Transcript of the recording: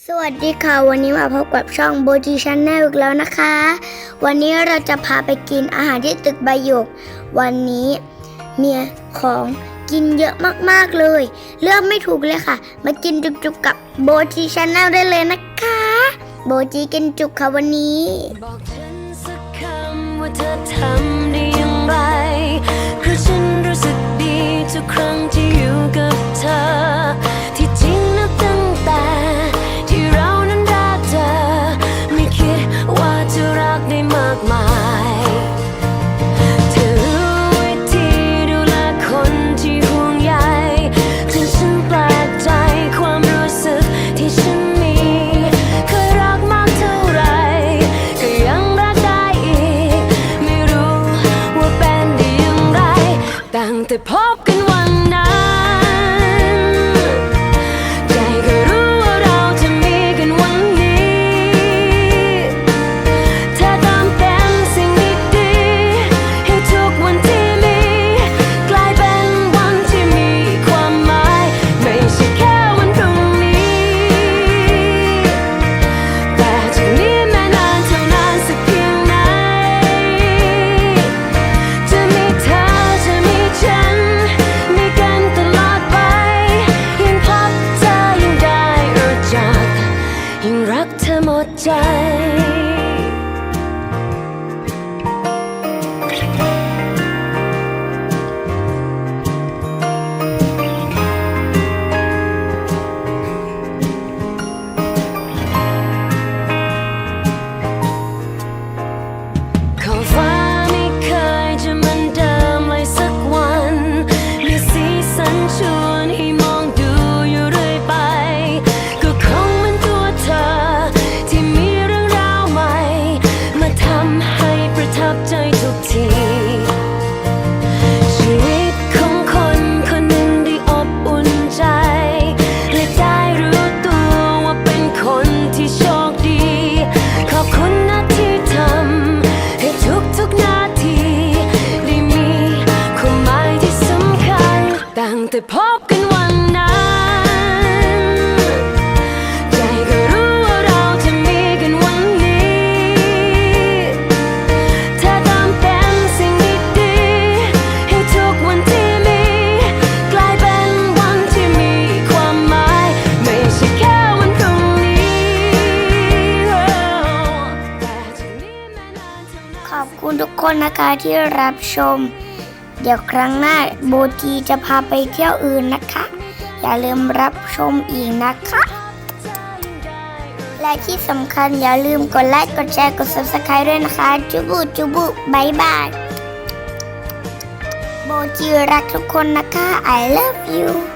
สวัสดีค่ะ วันนี้มาพบกับช่องโบจีช n แนลอีกแล้วนะคะ วันนี้เราจะพาไปกินอาหารที่ตึกใบหยก วันนี้เมียของกินเยอะมากๆเลย เลือกไม่ถูกเลยค่ะ มากินจุกๆกับโบจีช n แนลได้เลยนะคะ โบจีกินจุกค่ะวันนี้ บอกฉันสักคำว่าเธอทำได้อย่างไร ตั้งแต่พบกันวันนั้น อ แต่พบกันวันนั้นใจก็รู้ว่าเราจะมีกันวันนี้ เธอตามเป็นสิ่งดีๆให้ทุกวันที่มี กลายเป็นวันที่มีความหมาย ไม่ใช่แค่วันพรุ่งนี้แต่จากนี้แม้นานเท่านานขอบคุณทุกคนนะคะที่รับชม เดี๋ยวครั้งหน้าโบจีจะพาไปเที่ยวอื่นนะคะ อย่าลืมรับชมอีกนะคะ และที่สำคัญอย่าลืมกดไลค์ กดแชร์ กด subscribe ด้วยนะคะ จุบุจุบุบายบาย โบจีรักทุกคนนะคะ I love you